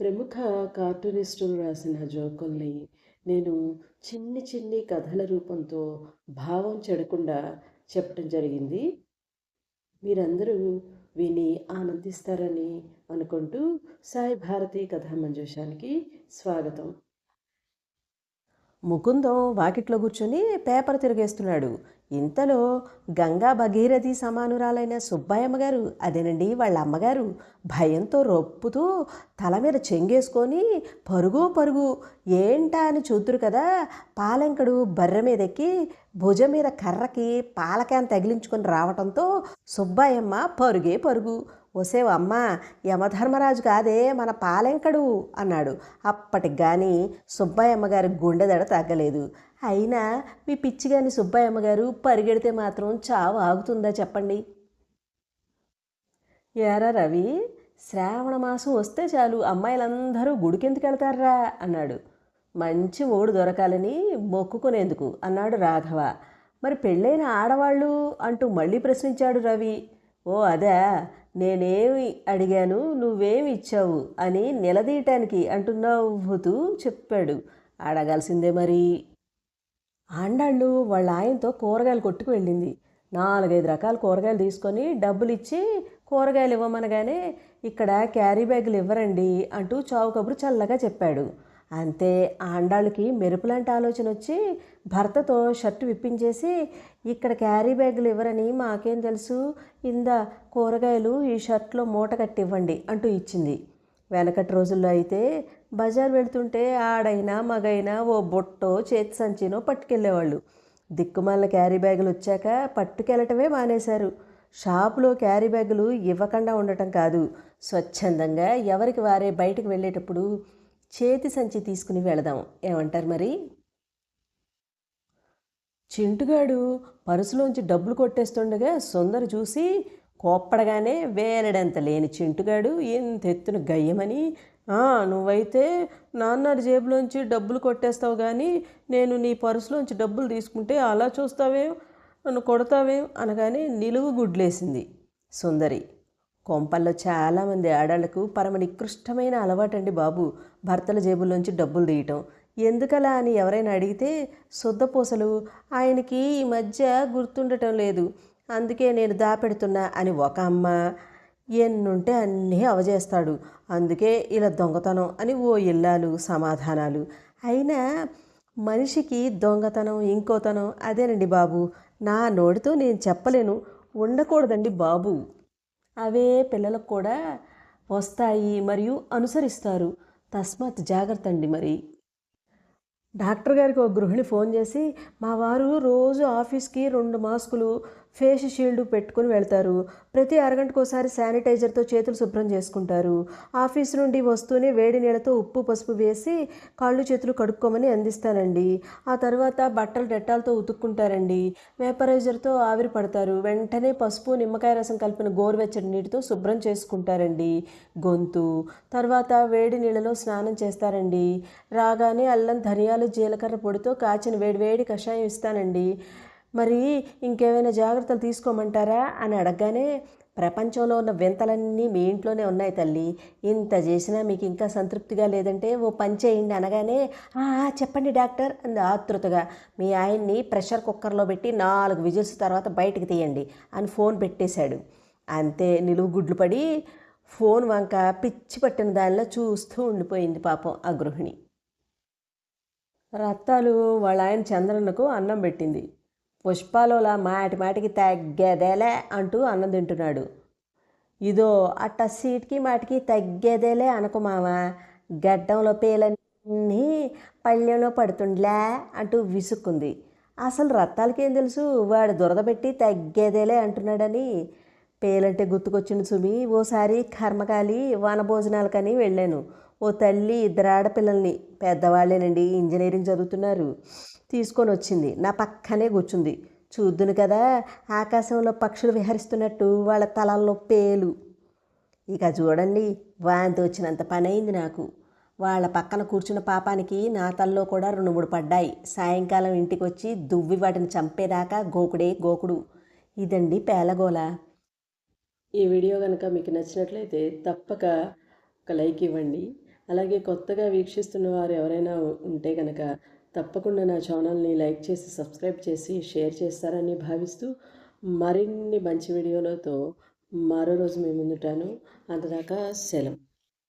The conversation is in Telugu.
ప్రముఖ కార్టూనిస్టులు రాసిన జోకుల్ని నేను చిన్ని చిన్ని కథల రూపంతో భావం చెడకుండా చెప్పడం జరిగింది. మీరందరూ విని ఆనందిస్తారని అనుకుంటూ సాయి భారతి కథా మంజూషానికి స్వాగతం. ముకుందం వాకిట్లో కూర్చొని పేపర్ తిరిగేస్తున్నాడు. ఇంతలో గంగా భగీరథి సమానురాలైన సుబ్బాయమ్మ గారు అదేనండి వాళ్ళ అమ్మగారు భయంతో రొప్పుతూ తల మీద చెంగేసుకొని పరుగు పరుగు ఏంటా అని చూతురు కదా పాలెంకడు బర్రె మీద ఎక్కి భుజం మీద కర్రకి పాలకాయను తగిలించుకొని రావటంతో సుబ్బాయమ్మ పరుగే పరుగు. ఒసేవ్ అమ్మ యమధర్మరాజు కాదే మన పాలెంకడు అన్నాడు. అప్పటికి కానీ సుబ్బాయమ్మ గారి గుండెదడ తగ్గలేదు. అయినా మీ పిచ్చిగాని సుబ్బాయమ్మ గారు పరిగెడితే మాత్రం చావు ఆగుతుందా చెప్పండి? ఏరా రవి శ్రావణ మాసం వస్తే చాలు అమ్మాయిలందరూ గుడికెందుకు వెళ్తారా అన్నాడు. మంచి ఓడు దొరకాలని మొక్కుకునేందుకు అన్నాడు రాఘవ. మరి పెళ్ళైన ఆడవాళ్ళు అంటూ మళ్ళీ ప్రశ్నించాడు రవి. ఓ అదా నేనేమి అడిగాను నువ్వేమి ఇచ్చావు అని నిలదీయటానికి అంటున్నావుతూ చెప్పాడు. అడగాల్సిందే మరి. ఆండాళ్ళు వాళ్ళ ఆయనతో కూరగాయలు కొట్టుకు వెళ్ళింది. నాలుగైదు రకాల కూరగాయలు తీసుకొని డబ్బులు ఇచ్చి కూరగాయలు ఇవ్వమనగానే ఇక్కడ క్యారీ బ్యాగులు ఇవ్వరండి అంటూ చావు కబురు చల్లగా చెప్పాడు. అంతే ఆండాళ్ళకి మెరుపులాంటి ఆలోచన వచ్చి భర్తతో షర్టు విప్పించేసి ఇక్కడ క్యారీ బ్యాగులు ఇవ్వరని మాకేం తెలుసు? ఇందా కూరగాయలు ఈ షర్ట్లో మూట కట్టివ్వండి అంటూ ఇచ్చింది. వెనకటి రోజుల్లో అయితే బజార్ వెళ్తుంటే ఆడైనా మగైనా ఓ బొట్టో చేతి సంచినో పట్టుకెళ్ళేవాళ్ళు. దిక్కుమాల క్యారీ బ్యాగులు వచ్చాక పట్టుకెళ్ళటమే మానేశారు. షాపులో క్యారీ బ్యాగులు ఇవ్వకుండా ఉండటం కాదు. స్వచ్ఛందంగా ఎవరికి వారే బయటకు వెళ్ళేటప్పుడు చేతి సంచి తీసుకుని వెళదాం. ఏమంటారు మరి? చింటుగాడు పరుసులోంచి డబ్బులు కొట్టేస్తుండగా సుందరు చూసి కోప్పడగానే వేలడంత లేని చింటుగాడు ఎంత ఎత్తున గయ్యమని నువ్వైతే నాన్నడి జేబులోంచి డబ్బులు కొట్టేస్తావు కానీ నేను నీ పరుసులోంచి డబ్బులు తీసుకుంటే అలా చూస్తావేం? నన్ను కొడతావేం? అనగానే నిలువు గుడ్లేసింది సుందరి. కొంపల్లో చాలామంది ఆడాళ్ళకు పరమ నికృష్టమైన అలవాటండి బాబు. భర్తల జేబుల్లోంచి డబ్బులు తీయటం. ఎందుకలా అని ఎవరైనా అడిగితే శుద్ధపూసలు ఆయనకి ఈ మధ్య గుర్తుండటం లేదు. అందుకే నేను దాపెడుతున్నా అని ఒక అమ్మ ఎన్నుంటే అన్నీ అవజేస్తాడు. అందుకే ఇలా దొంగతనం అని ఓ ఇల్లాలు సమాధానాలు. అయినా మనిషికి దొంగతనం ఇంకోతనం అదేనండి బాబు. నా నోటితో నేను చెప్పలేను. ఉండకూడదండి బాబు. అవే పిల్లలకు కూడా వస్తాయి మరియు అనుసరిస్తారు. తస్మాత్ జాగ్రత్త అండి మరి. డాక్టర్ గారికి ఒక గృహిణి ఫోన్ చేసి మా వారు రోజు ఆఫీస్కి రెండు మాస్కులు ఫేస్ షీల్డ్ పెట్టుకుని వెళ్తారు. ప్రతి అరగంటకోసారి శానిటైజర్తో చేతులు శుభ్రం చేసుకుంటారు. ఆఫీస్ నుండి వస్తూనే వేడి నీళ్ళతో ఉప్పు పసుపు వేసి కాళ్ళు చేతులు కడుక్కోమని అందిస్తానండి. ఆ తర్వాత బట్టలు డెట్టాలతో ఉతుక్కుంటారండి. వేపరైజర్తో ఆవిరి పడతారు. వెంటనే పసుపు నిమ్మకాయ రసం కలిపిన గోరువెచ్చటి నీటితో శుభ్రం చేసుకుంటారండి. గొంతు. తర్వాత వేడి నీళ్ళలో స్నానం చేస్తారండి. రాగానే అల్లం ధనియాలు జీలకర్ర పొడితో కాచిన వేడివేడి కషాయం ఇస్తానండి. మరి ఇంకేమైనా జాగ్రత్తలు తీసుకోమంటారా? అని అడగగానే ప్రపంచంలో ఉన్న వింతలన్నీ మీ ఇంట్లోనే ఉన్నాయి తల్లి. ఇంత చేసినా మీకు ఇంకా సంతృప్తిగా లేదంటే ఓ పని చేయండి అనగానే "ఆ, చెప్పండి డాక్టర్ అంది ఆతృతగా. మీ ఆయన్ని ప్రెషర్ కుక్కర్లో పెట్టి నాలుగు విజిల్స్ తర్వాత బయటకు తీయండి అని ఫోన్ పెట్టేశాడు. అంతే నిలువు గుడ్లు పడి ఫోన్ వంక పిచ్చి పట్టిన దానిలో చూస్తూ ఉండిపోయింది పాపం ఆ గృహిణి. రత్తాలు వాళ్ళ ఆయన చంద్రన్నకు అన్నం పెట్టింది. పుష్పాలోలా మాటి మాటికి తగ్గేదేలే అంటూ అన్నం తింటున్నాడు. ఇదో అట్ట సీట్కి మాటికి తగ్గేదేలే అనకు మామ గడ్డంలో పేలన్నీ పళ్ళెంలో పడుతుండలే అంటూ విసుక్కుంది. అసలు రత్తాలకేం తెలుసు? వాడు దురదబెట్టి తగ్గేదేలే అంటున్నాడని. పేలంటే గుర్తుకొచ్చింది సుమి ఓసారి కర్మకాలి వనభోజనాలకని వెళ్ళాను. ఓ తల్లి ఇద్దరు ఆడపిల్లల్ని పెద్దవాళ్ళేనండి ఇంజనీరింగ్ చదువుతున్నారు. తీసుకొని వచ్చింది. నా పక్కనే కూర్చుంది. చూద్దును కదా ఆకాశంలో పక్షులు విహరిస్తున్నట్టు వాళ్ళ తలల్లో పేలు. ఇక చూడండి వాంతి వచ్చినంత పని అయింది నాకు. వాళ్ళ పక్కన కూర్చున్న పాపానికి నా తల్లో కూడా రెండు మూడు పడ్డాయి. సాయంకాలం ఇంటికి వచ్చి దువ్వి వాటిని చంపేదాకా గోకుడే గోకుడు. ఇదండి పేలగోల. ఈ వీడియో కనుక మీకు నచ్చినట్లయితే తప్పక ఒక లైక్ ఇవ్వండి. అలాగే కొత్తగా వీక్షిస్తున్న వారు ఎవరైనా ఉంటే కనుక తప్పకుండా నా ఛానల్ని లైక్ చేసి సబ్స్క్రైబ్ చేసి షేర్ చేస్తారని భావిస్తూ మరిన్ని మంచి వీడియోలతో మరో రోజు మేము ముందుంటాను. అంతదాకా సెలవు.